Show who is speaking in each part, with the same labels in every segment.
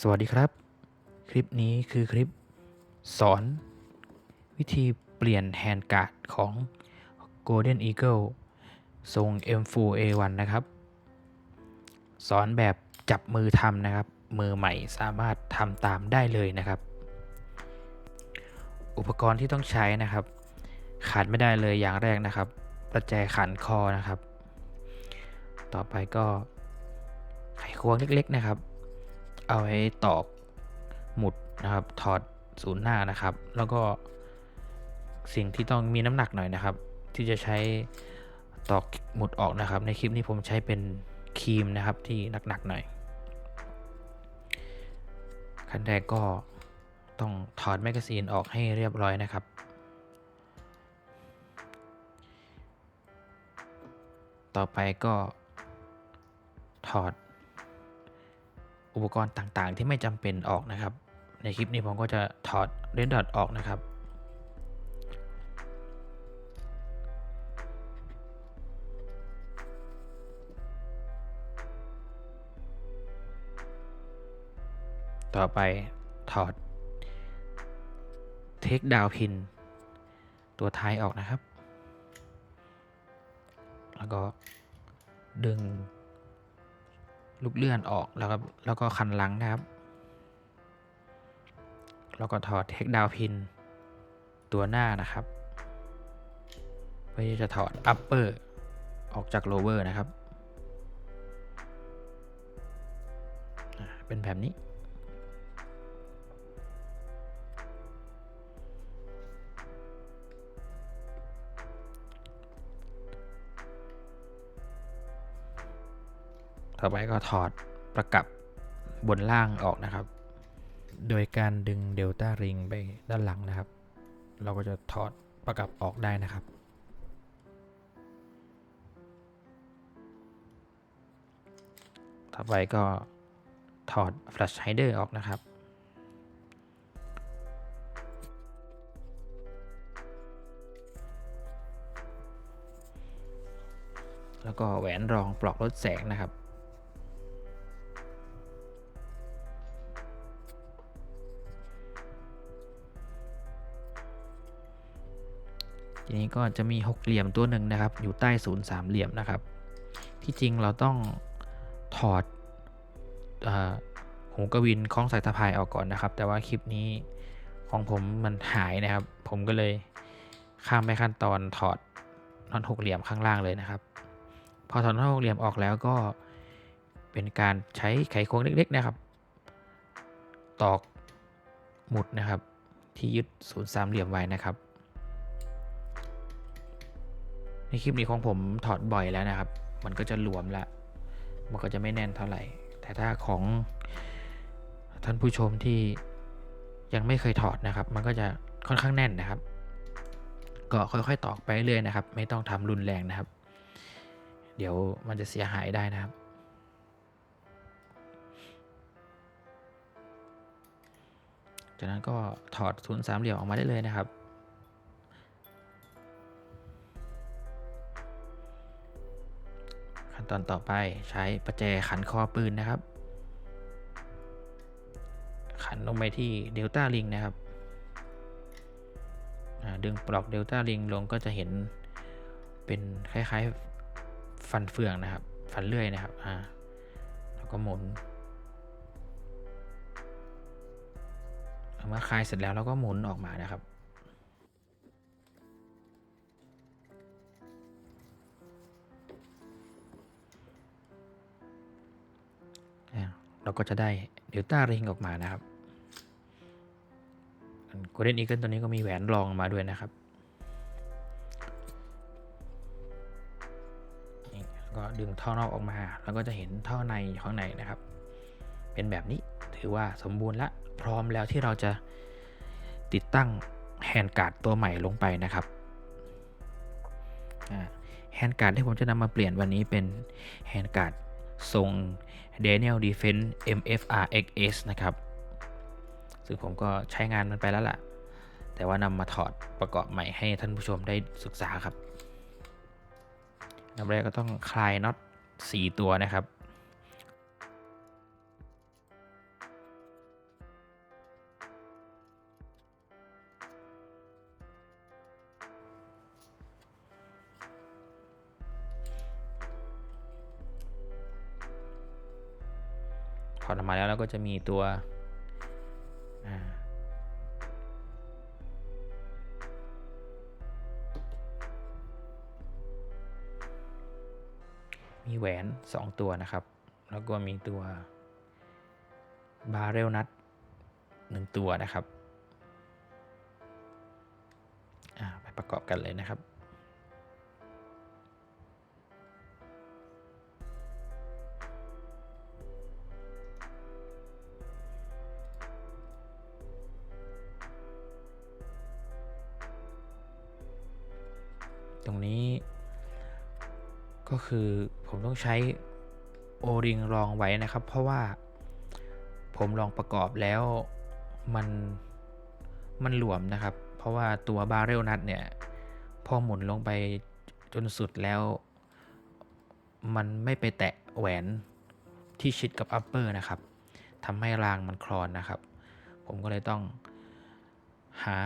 Speaker 1: สวัสดีครับ คลิปนี้คือคลิปสอน วิธีเปลี่ยนแฮนด์การ์ดของ Golden Eagle ทรง M4 A1 นะครับ สอนแบบจับมือทำนะครับ มือใหม่สามารถทำตามได้เลยนะครับ อุปกรณ์ที่ต้องใช้นะครับ ขาดไม่ได้เลยอย่างแรกนะครับ ประแจขันคอนะครับ ต่อไปก็ไขควงเล็กๆนะครับ เอาไว้ตอกหมุดนะครับถอดศูนย์หน้านะครับ แล้วก็สิ่งที่ต้องมีน้ำหนักหน่อยนะครับ ที่จะใช้ตอกหมุดออกนะครับ ในคลิปนี้ผมใช้เป็นครีมนะครับที่หนักๆหน่อยขั้นแรกก็ต้องถอดแมกกาซีนออกให้เรียบร้อยนะครับต่อไปก็ถอด อุปกรณ์ต่างๆ ที่ไม่จำเป็นออกนะครับ ในคลิปนี้ผมก็จะถอดเรนดอทออกนะครับ ต่อไปถอดเทคดาวพินตัวท้ายออกนะครับ แล้วก็ดึง ลูกเลื่อนออกแล้วก็แล้วก็คันหลังนะครับ แล้วก็ถอดเทคดาวพินตัวหน้านะครับเพื่อที่จะถอดอัปเปอร์ออกจากโลเวอร์นะครับ เป็นแบบนี้ ต่อไปก็ถอดประกับบนล่างออกนะครับ โดยการดึงเดลต้าริงไปด้านหลังนะครับ เราก็จะถอดประกับออกได้นะครับต่อไปก็ถอด Flash Hider ออกนะครับ แล้วก็แหวนรองปลอกลดแสงนะครับ นี้ก็จะมีหกเหลี่ยมตัวหนึ่งนะครับ อยู่ใต้ศูนย์สามเหลี่ยมนะครับ ที่จริงเราต้องถอดอหูกระวินคล้องสายสะพายออกก่อนนะครับ แต่ว่าคลิปนี้ของผมมันหายนะครับ ผมก็เลยข้ามไปขั้นตอนถอดน็อตหกเหลี่ยมข้างล่างเลยนะครับ พอถอดน็อตหกเหลี่ยมออกแล้วก็เป็นการใช้ไขควงเล็ก ๆ นะครับ ตอกหมุดนะครับที่ยึดศูนย์สามเหลี่ยมไว้นะครับ ในคลิปนี้ของผมถอดบ่อยแล้วนะครับ มันก็จะหลวมละ มันก็จะไม่แน่นเท่าไหร่ แต่ถ้าของท่านผู้ชมที่ยังไม่เคยถอดนะครับ มันก็จะค่อนข้างแน่นนะครับ ก็ค่อยๆตอกไปเรื่อยนะครับ ไม่ต้องทำรุนแรงนะครับ เดี๋ยวมันจะเสียหายได้นะครับจากนั้นก็ถอดศูนสามเหลี่ยมออกมาได้เลยนะครับ ขั้นตอนต่อไปใช้ประแจขันคอปืนนะครับ ขันลงไปที่เดลต้าลิงนะครับดึงปลอกเดลต้าลิงลงก็จะเห็นเป็นคล้ายๆฟันเฟืองนะครับ ฟันเลื่อยนะครับอ่าแล้วก็หมุนเมื่อคลายเสร็จแล้วเราก็หมุนออกมานะครับ เราก็จะได้เดลต้าริงออกมานะครับโกลเด้นอีเกิลตัวนี้ก็มีแหวนรองมาด้วยนะครับก็ดึงท่อนอกออกมา แล้วก็จะเห็นท่อในข้างในนะครับ เป็นแบบนี้ถือว่าสมบูรณ์และพร้อมแล้วที่เราจะติดตั้งแฮนด์การ์ดตัวใหม่ลงไปนะครับแฮนด์การ์ดที่ผมจะนำมาเปลี่ยนวันนี้เป็นแฮนด์การ์ด ทรง Daniel Defense MFR XS นะครับ ซึ่งผมก็ใช้งานมันไปแล้วล่ะ แต่ว่านำมาถอดประกอบใหม่ให้ท่านผู้ชมได้ศึกษาครับอันดับแรกก็ต้องคลายน็อต4ตัวนะครับ แล้วก็จะมีตัวมีแหวน 2 ตัวนะครับ แล้วก็มีตัวบาเรลนัทหนึ่งตัวนะครับ ไปประกอบกันเลยนะครับ ตรงนี้ ก็คือผมต้องใช้โอริงรองไว้นะครับ เพราะว่าผมลองประกอบแล้วมันมันหลวมนะครับ เพราะว่าตัวบาร์เรลนัทเนี่ย พอหมุนลงไปจนสุดแล้ว มันไม่ไปแตะแหวนที่ชิดกับอัปเปอร์นะครับทำให้รางมันคลอนนะครับ ผมก็เลยต้องหา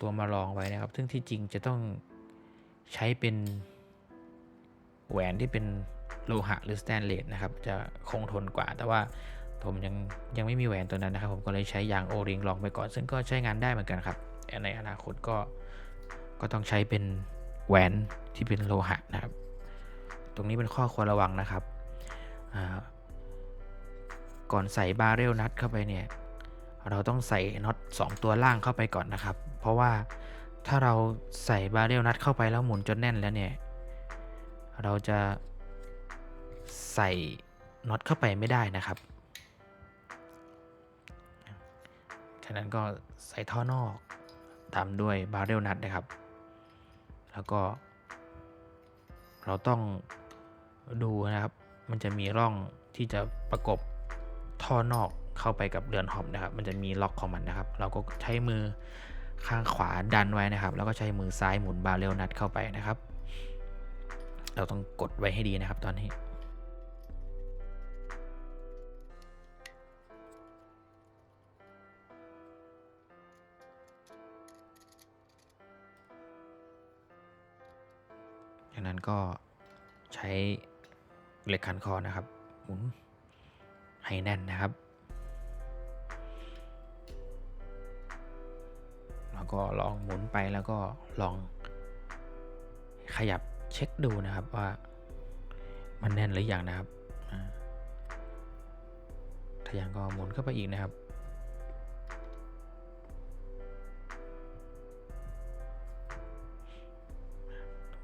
Speaker 1: ตัวมารองไว้นะครับ ซึ่งที่จริงจะต้อง ใช้เป็นแหวนที่เป็นโลหะหรือสแตนเลสนะครับ จะคงทนกว่า แต่ว่าผมยังยังไม่มีแหวนตัวนั้นนะครับ ผมก็เลยใช้ยางโอริงลองไปก่อน ซึ่งก็ใช้งานได้เหมือนกันครับแต่ในอนาคตก็ก็ต้องใช้เป็นแหวนที่เป็นโลหะนะครับ ตรงนี้เป็นข้อควรระวังนะครับ ก่อนใส่บาเรลนัทเข้าไปเนี่ย เราต้องใส่น็อต2ตัวล่างเข้าไปก่อนนะครับ เพราะว่า ถ้าเราใส่บาเรลนัทเข้าไปแล้วหมุนจนแน่นแล้วเนี่ย เราจะใส่น็อตเข้าไปไม่ได้นะครับ ฉะนั้นก็ใส่ท่อนอกตามด้วยบาเรลนัทนะครับ แล้วก็ เราต้องดูนะครับ มันจะมีร่องที่จะประกบท่อนอกเข้าไปกับเรือนหอมนะครับ มันจะมีล็อกของมันนะครับ เราก็ใช้มือ ข้างขวาดันไว้นะครับ แล้วก็ใช้มือซ้ายหมุนบาเรลนัทเข้าไปนะครับ เราต้องกดไว้ให้ดีนะครับตอนนี้จากนั้นก็ใช้เหล็กขันคอนะครับ หมุนให้แน่นนะครับ ก็ลองหมุนไปแล้วก็ลองขยับเช็คดูนะครับว่ามันแน่นหรือยังนะครับถ้ายังก็หมุนเข้าไปอีกนะครับ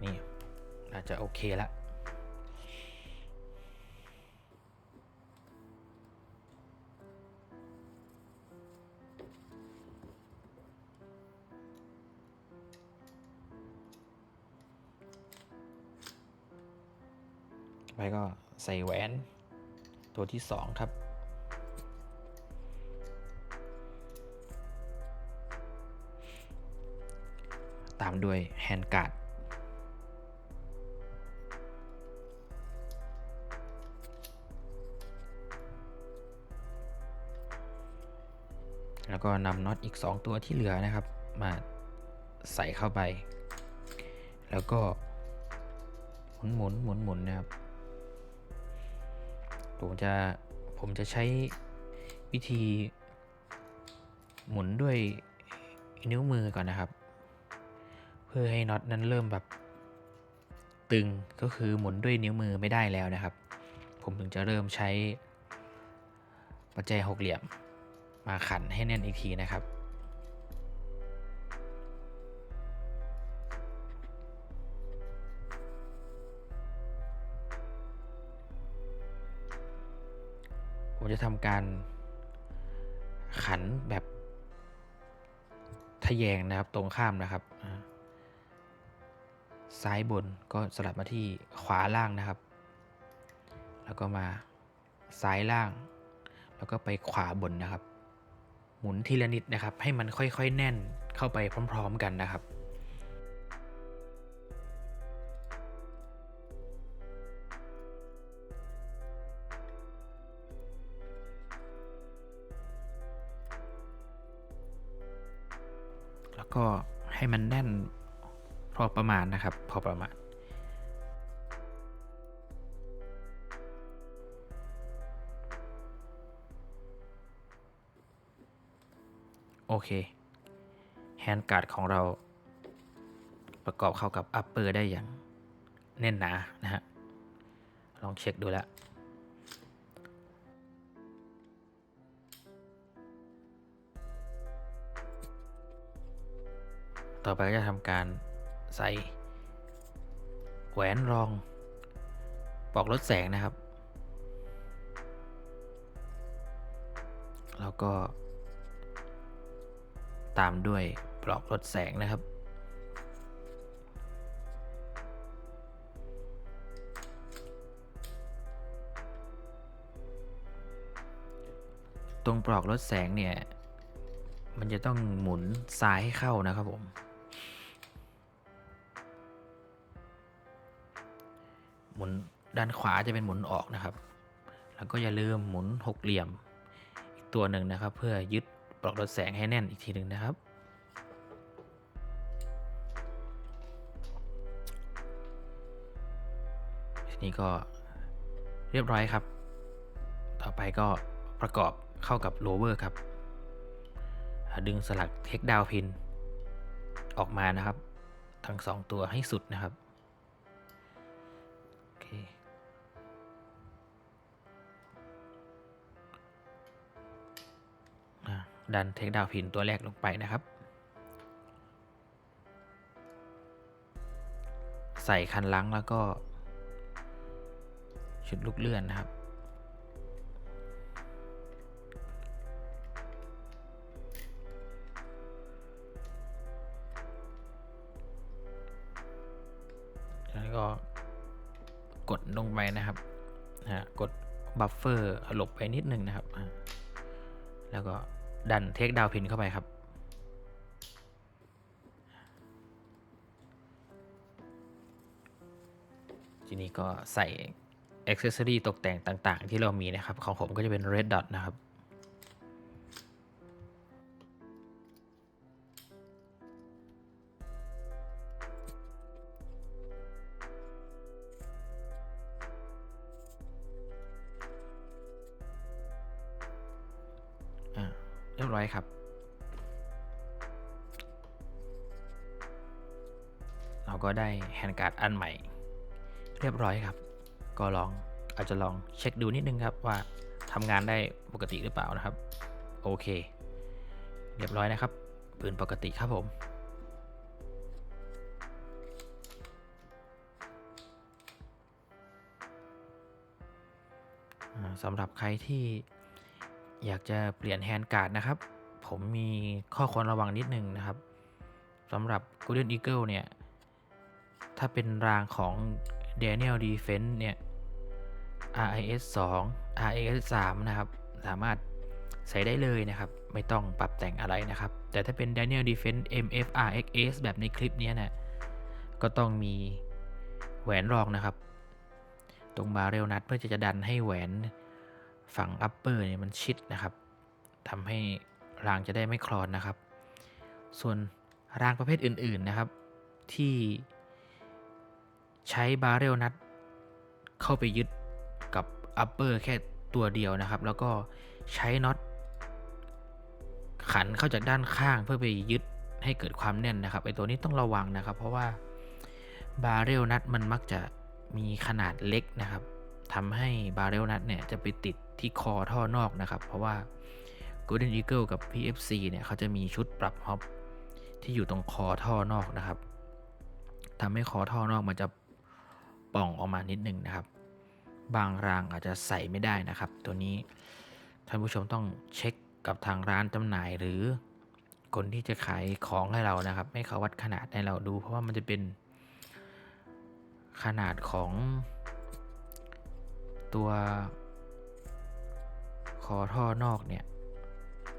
Speaker 1: นี่น่าจะโอเคแล้ว ก็ใส่แหวนตัวที่ 2 ครับ ตามด้วยแฮนด์การ์ดแล้วก็นำน็อตอีก 2 ตัวที่เหลือนะครับ มาใส่เข้าไป แล้วก็หมุนหมุนหมุนหมุนนะครับ ผมจะผมจะใช้วิธีหมุนด้วยนิ้วมือก่อนนะครับ เพื่อให้น็อตนั้นเริ่มแบบตึงก็คือหมุนด้วยนิ้วมือไม่ได้แล้วนะครับ ผมถึงจะเริ่มใช้ปัจจัยหกเหลี่ยมมาขันให้แน่นอีกทีนะครับ ผมจะทำการขันแบบทะแยงนะครับตรงข้ามนะครับ ซ้ายบนก็สลับมาที่ขวาล่างนะครับ แล้วก็มาซ้ายล่าง แล้วก็ไปขวาบนนะครับ หมุนทีละนิดนะครับ ให้มันค่อยๆแน่นเข้าไปพร้อม ๆ กันนะครับ ก็ให้มันแน่นพอประมาณนะครับ พอประมาณ โอเค แฮนด์การ์ดของเรา ประกอบเข้ากับอัปเปอร์ได้อย่างแน่นหนานะฮะ ลองเช็คดูแล้ว ต่อไปก็จะทำการใส่แหวนรองปลอกลดแสงนะครับ แล้วก็ ตามด้วยปลอกลดแสงนะครับ ตรงปลอกลดแสงเนี่ย มันจะต้องหมุนซ้ายให้เข้านะครับผม หมุนด้านขวาจะเป็นหมุนออกนะครับ แล้วก็อย่าลืมหมุนหกเหลี่ยมอีกตัวหนึ่งนะครับ เพื่อยึดปลอกลดแสงให้แน่นอีกทีหนึ่งนะครับ ทีนี้ก็เรียบร้อยครับ ต่อไปก็ประกอบเข้ากับโลเวอร์ครับ ดึงสลักเทคดาวพินออกมานะครับ ทั้งสองตัวให้สุดนะครับ ดันเทคดาวพินตัวแรกลงไปนะครับ ใส่คันลังแล้วก็ ชุดลูกเลื่อนนะครับ แล้วก็กดลงไปนะครับฮะกดบัฟเฟอร์หลบไปนิดนึงนะครับ แล้วก็ ดันเทคดาวพินเข้าไปครับทีนี้ก็ใส่อ c เซ s ซอรีตกแต่งต่าง ๆ ที่เรามีนะครับ ของผมก็จะเป็น red dot นะครับ รียบร้อยครับเราก็ได้แฮนด์การ์ดอันใหม่ เรียบร้อยครับ ก็ลองอาจจะลองเช็คดูนิดนึงครับว่าทำงานได้ปกติหรือเปล่านะครับ โอเค เรียบร้อยนะครับ ปืนปกติครับผม สำหรับใครที่ อยากจะเปลี่ยนแฮนด์การ์ดนะครับ ผมมีข้อควรระวังนิดนึงนะครับสำหรับ Golden Eagle เนี่ย ถ้าเป็นรางของ Daniel Defense เนี่ย RIS 2 RIS 3นะครับ สามารถใส่ได้เลยนะครับ ไม่ต้องปรับแต่งอะไรนะครับ แต่ถ้าเป็น Daniel Defense MFRXS แบบในคลิปนี้ยนะก็ต้องมีแหวนรองนะครับ ตรงบาเรลนัดเพื่อจะจะดันให้แหวน ฝั่ง upper เนี่ยมันชิดนะครับทำให้รางจะได้ไม่คลอนนะครับ ส่วนรางประเภทอื่นๆนะครับ ที่ใช้บาเรลนัดเข้าไปยึดกับ upper แค่ตัวเดียวนะครับ แล้วก็ใช้น็อตขันเข้าจากด้านข้างเพื่อไปยึดให้เกิดความแน่นนะครับไอตัวนี้ต้องระวังนะครับ เพราะว่าบาเรลนัดมันมักจะมีขนาดเล็กนะครับทำให้บาเรลนัดเนี่ยจะไปติด ที่คอท่อนอกนะครับ เพราะว่า Golden Eagle กับ PFC เนี่ยเขาจะมีชุดปรับฮอปที่อยู่ตรงคอท่อนอกนะครับทำให้คอท่อนอกมันจะป่องออกมานิดหนึ่งนะครับ บางรางอาจจะใส่ไม่ได้นะครับ ตัวนี้ท่านผู้ชมต้องเช็คกับทางร้านจำหน่ายหรือคนที่จะขายของให้เรานะครับ ให้เขาวัดขนาดให้เราดู เพราะว่ามันจะเป็นขนาดของตัว คอท่อนอกเนี่ย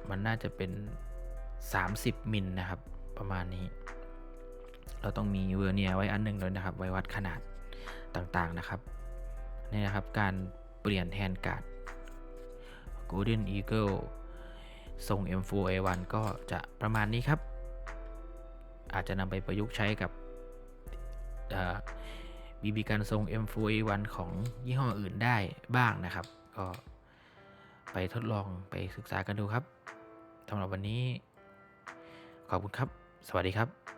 Speaker 1: มันน่าจะเป็น 30 มิลนะครับ ประมาณนี้ เราต้องมีเวอร์เนียไว้อันหนึ่งเลยนะครับ ไว้วัดขนาดต่างๆนะครับ นี่นะครับการเปลี่ยนแฮนการ์ด Golden Eagle ทรง M4A1 ก็จะประมาณนี้ครับ อาจจะนำไปประยุกต์ใช้กับบีบีกันทรง M4A1 ของยี่ห้ออื่นได้บ้างนะครับ ก็ ไปทดลองไปศึกษากันดูครับสำหรับวันนี้ ขอบคุณครับ สวัสดีครับ